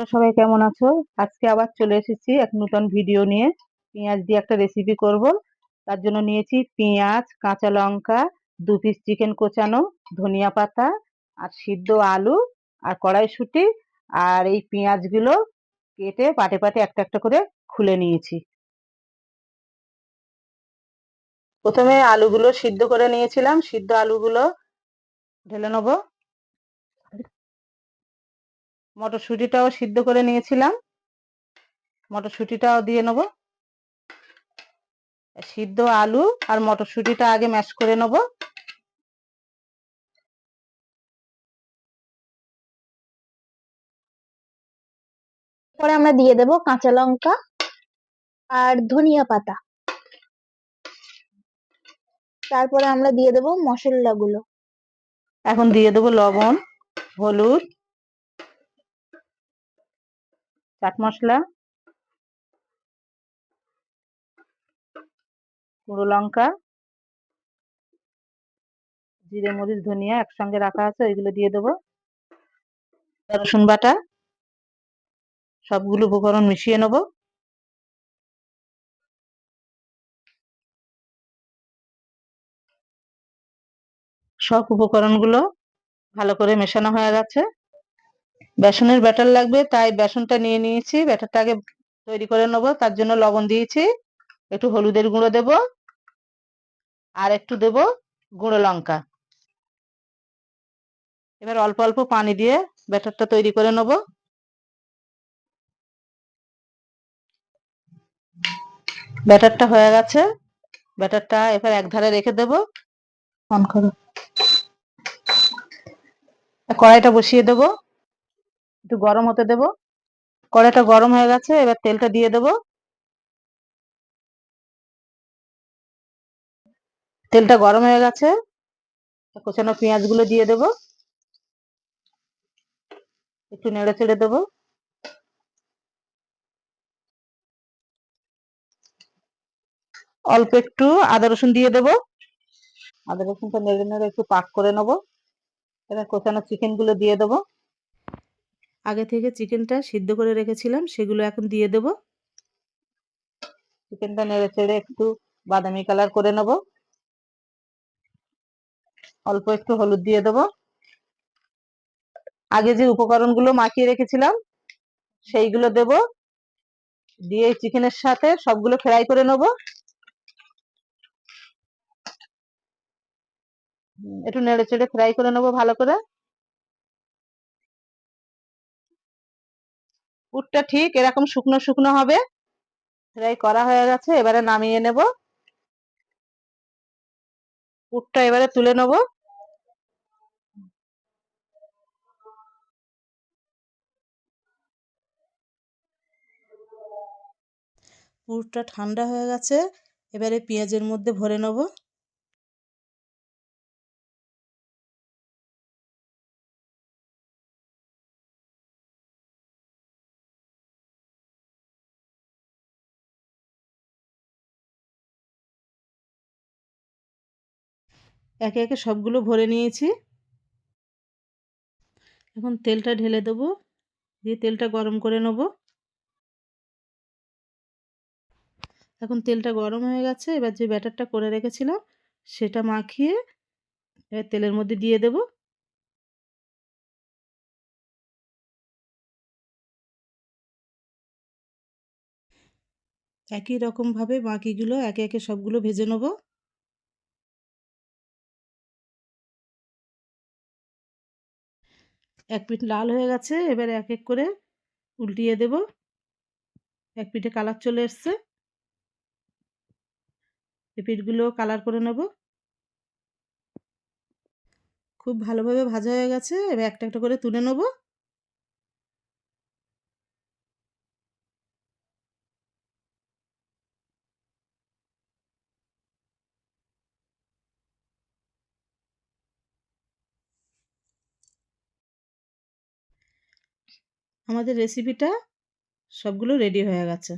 তোমরা সবাই কেমন আছো? আজকে আবার চলে এসেছি এক নতুন ভিডিও নিয়ে। পেঁয়াজ দিয়ে একটা রেসিপি করব। তার জন্য নিয়েছি পেঁয়াজ, কাঁচা লঙ্কা, দু পিস চিকেন কোচানো, ধনিয়া পাতা, আর সিদ্ধ আলু, আর কড়াইশুঁটি, আর এই পেঁয়াজগুলো কেটে পাটে পাটে একটা একটা করে খুলে নিয়েছি। প্রথমে আলুগুলো সিদ্ধ করে নিয়েছিলাম। সিদ্ধ আলুগুলো ঢেলে নেব। মটরশুঁটিটাও সিদ্ধ করে নিয়েছিলাম। মটরশুঁটিটাও দিয়ে নেব। সিদ্ধ আলু আর মটরশুঁটিটা আগে ম্যাশ করে নেব। পরে আমরা দিয়ে দেব কাঁচা লঙ্কা আর ধনিয়া পাতা। তারপরে আমরা দিয়ে দেব মশলাগুলো। এখন দিয়ে দেবো লবণ হলুদ চাট মশলা, গুঁড়ো লঙ্কা, জিরে, মরিচ, ধনিয়া একসঙ্গে রাখা আছে, ওইগুলো দিয়ে দেবো। রসুন বাটা, সবগুলো উপকরণ মিশিয়ে নেব। সব উপকরণগুলো ভালো করে মেশানো হয়ে গেছে। বেসনের ব্যাটার লাগবে তাই বেসনটা নিয়ে নিয়েছি ব্যাটারটা আগে তৈরি করে নেব তার জন্য লবণ দিয়েছি একটু হলুদের গুঁড়ো দেব আর একটু দেব গুঁড়ো লঙ্কা। এবার অল্প অল্প পানি দিয়ে ব্যাটারটা তৈরি করে নেব। ব্যাটারটা হয়ে গেছে ব্যাটারটা এবার এক ধারে রেখে দেব। অন করো। কড়াইটা বসিয়ে দেবো। একটু গরম হতে দেব। কড়াইটা গরম হয়ে গেছে, এবার তেলটা দিয়ে দেব। তেলটা গরম হয়ে গেছে কোচানো পেঁয়াজগুলো দিয়ে দেব। একটু নেড়ে চেড়ে দেবো। অল্প একটু আদা রসুন দিয়ে দেব। আদা রসুনটা নেড়ে নেড়ে একটু পাক করে নেব। এবার কোচানো চিকেনগুলো দিয়ে দেবো। আগে থেকে চিকেনটা সিদ্ধ করে রেখেছিলাম, সেগুলো এখন দিয়ে দেব। চিকেনটা নেড়ে চেড়ে একটু বাদামি কালার করে নেব। অল্প একটু হলুদ দিয়ে দেব। আগে যে উপকরণগুলো মাখিয়ে রেখেছিলাম, সেইগুলো দেব। দিয়ে চিকেনের সাথে সবগুলো ফ্রাই করে নেব। একটু নেড়ে চেড়ে ফ্রাই করে নেব ভালো করে। পুরটা ঠিক এরকম শুকনো শুকনো হবে। ফ্রাই করা হয়ে গেছে, এবারে নামিয়ে নেব। পুরটা এবারে তুলে নেব। পুরটা ঠান্ডা হয়ে গেছে, এবারে পেঁয়াজের মধ্যে ভরে নেব। একে একে সবগুলো ভরে নিয়েছি। এখন তেলটা ঢেলে দেবো। দিয়ে তেলটা গরম করে নেব। এখন তেলটা গরম হয়ে গেছে। এবার যে ব্যাটারটা করে রেখেছিলাম, সেটা মাখিয়ে এবার তেলের মধ্যে দিয়ে দেব। একই রকমভাবে বাকিগুলো একে একে সবগুলো ভেজে নেব। এক পিঠ লাল হয়ে গেছে, এবার এক এক করে উল্টিয়ে দেব। এক পিঠে কালার চলে এসছে। এ পিঠগুলো কালার করে নেব। খুব ভালোভাবে ভাজা হয়ে গেছে, এবার একটা একটা করে তুলে নেব। আমাদের রেসিপিটা সবগুলো রেডি হয়ে গেছে।